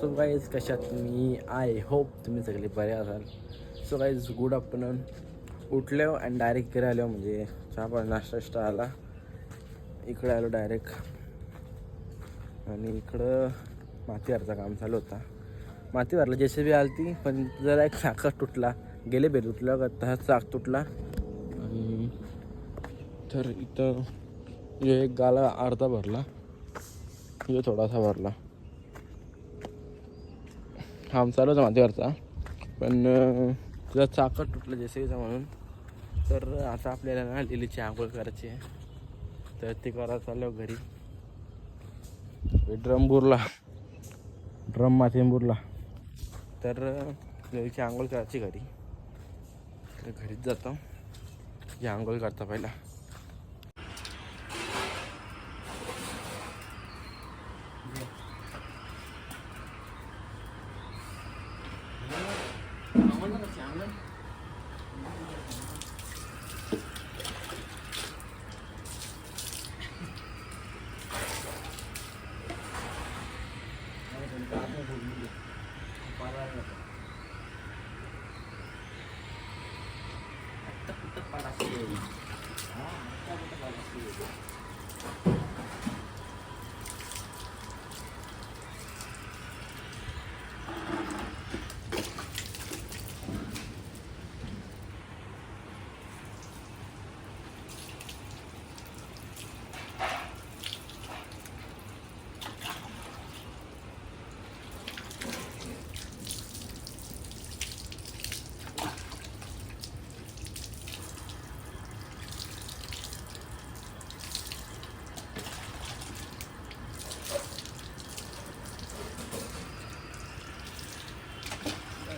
So guys कशात तुम्ही? I hope तुम्ही सगळे बरे असाल. सो गाईज गुड आफ्टरनून उठलो आणि डायरेक्ट इकडे आलो म्हणजे चहा पण नाश्ता स्टा आला. इकडे आलो डायरेक्ट आणि इकडं मातीवरचा काम चालू होता. माती भरला जसे बी आली ती पण जरा एक चाकच तुटला. गेले बेर तुटला का तसाच चाक तुटला. आणि तर इथं ह्यो एक गाला अर्धा भरला. ह्यो थोडासा भरला. हा चालू होता मातीवरचा. पण तुझा चाकच तुटलं जैसेचा म्हणून. तर आता आपल्याला ना लिलीची आंघोळ करायची आहे. तर ती करा चाललो घरी. ड्रम बुरला ड्रम माथेन बुरला तर लिलीची आंघोळ करायची घरी. तर घरीच जातो. या आंघोळ करता पहिला.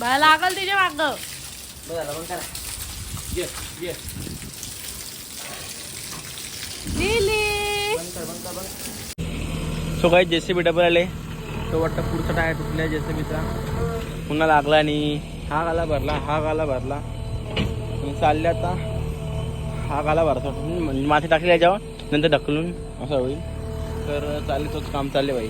बाय लागल तिच्या माग. ये ये सो काही जे सी बी डबल आले. तो वाटतं पुढचा टायर तुटल्या जे सी बीचा पुन्हा लागला आणि हा गाला भरला हा गाला भरला. चालले आता. हा गाला भरसा म्हणजे टाकले याच्यावर नंतर ढकलून असं होईल. तर चालेल तोच काम चालले बाई.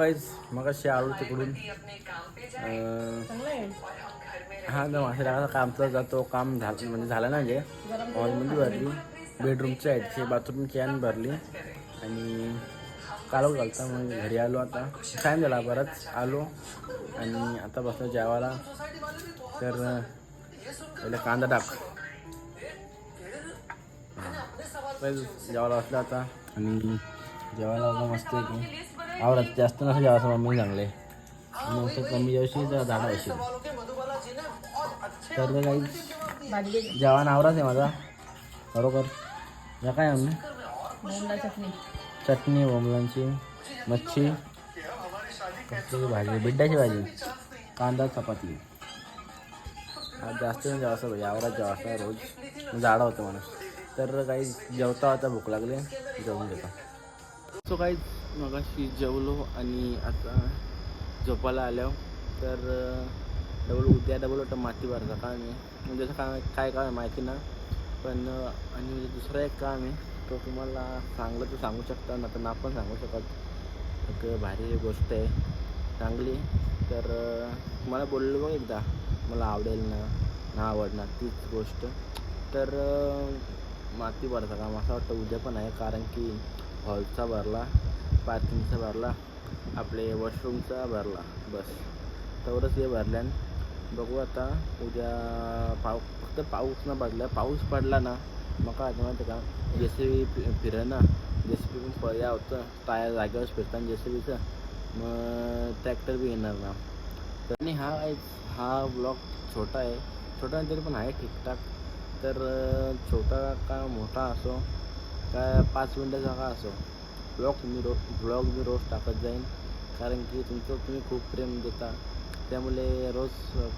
काहीच मग अशी आलो तिकडून. अं, हा तर मासे टाकायचं कामचा जातो काम झालं म्हणजे झालं ना म्हणजे हॉलमध्ये भरली बेडरूमची साईडची बाथरूम कॅन भरली. आणि कालव घालता मग घरी आलो आता. टाईम झाला परत आलो. आणि आता बसलो जेवायला. तर अं, पहिले कांदा टाक. जेवायला बसला आता. आणि जेवायला मस्त आहे. की आवडत जास्त नसं जेवायचं मम्मी चांगले मग मम्मी जेवशी तर झाडा अशी तर ते काही जेवण आवराच आहे माझा. बरोबर. या काय मम्मी? चटणी. बोंबलांची मच्छी. भाजी बिड्डाची भाजी. कांदा चपाती. जास्त नाही जेवायचं भाई आवरात जेवायचा रोज झाडा होतं माणूस. तर काही जेवता होता भूक लागली जेवून घेता. सो काही मगाशी जेवलो आणि आता झोपायला आल्यावर तर डबल उद्या डबल वाटतं माती भरता काम आहे म्हणजे असं काय काय काम आहे माहिती ना? पण आणि आणि दुसरा एक काम आहे तो तुम्हाला चांगलं तर सांगू शकता ना तर ना पण सांगू शकत. एक भारी गोष्ट आहे. चांगली. तर तुम्हाला बोललो बघ एकदा. मला आवडेल ना ना आवडणार तीच गोष्ट. तर माती भरता काम. असं वाटतं उद्या पण आहे कारण की हॉलचा भरला पार्किंगचा भरला आपले वॉशरूमचा भरला बस. तेवढंच हे भरल्यान बघू आता उद्या पाऊ फक्त पाऊस न पडला पाऊस पडला ना मका आता माहिती का? जे सी बी फिरे ना जे सी बी पण पर्याय होतं टायर जागेवर फिरताना जे सी बीचं मग ट्रॅक्टर बी येणार ना. तर आणि हा एक- हा ब्लॉग छोटा आहे छोटा तरी पण आहे ठीकठाक. तर छोटा का मोठा असो काय पाच मिनटाचा का असो. ब्लॉग मी रोज ब्लॉग मी रोज टाकत जाईन. कारण की तुमचं तुम्ही खूप प्रेम देता. त्यामुळे रोज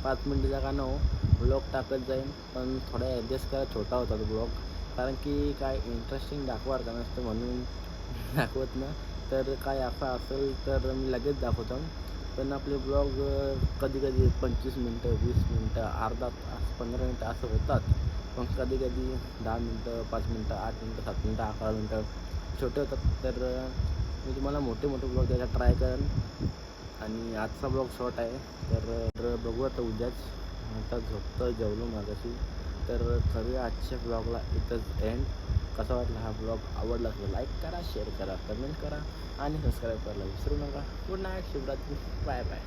पाच मिनटाचा का न हो ब्लॉग टाकत जाईन. पण थोडा ॲडजस्ट करा छोटा होता तो ब्लॉग कारण की काय इंटरेस्टिंग दाखवार का नसतं म्हणून दाखवत ना. तर काय असं असेल तर मी लगेच दाखवतो. पण आपले ब्लॉग कधी कधी पंचवीस मिनटं वीस मिनटं अर्धा तास पंधरा मिनटं असं होतात. पण कधी कधी दहा मिनटं पाच मिनटं आठ मिनटं सात मिनटं अकरा मिनटं छोटे होतात. तर मी तुम्हाला मोठे मोठे ब्लॉग द्यायला ट्राय करेन. आणि आजचा ब्लॉग शॉर्ट आहे. तर तर बघू आता उद्याच. आता झोपतं जेवलो मागाशी. तर करूया आजच्या ब्लॉगला इथंच एंड कसा वाटला हा ब्लॉग आवडला असेल लाईक करा शेअर करा कमेंट करा आणि सबस्क्राईब करायला विसरू नका. Good night Shivratri. Bye bye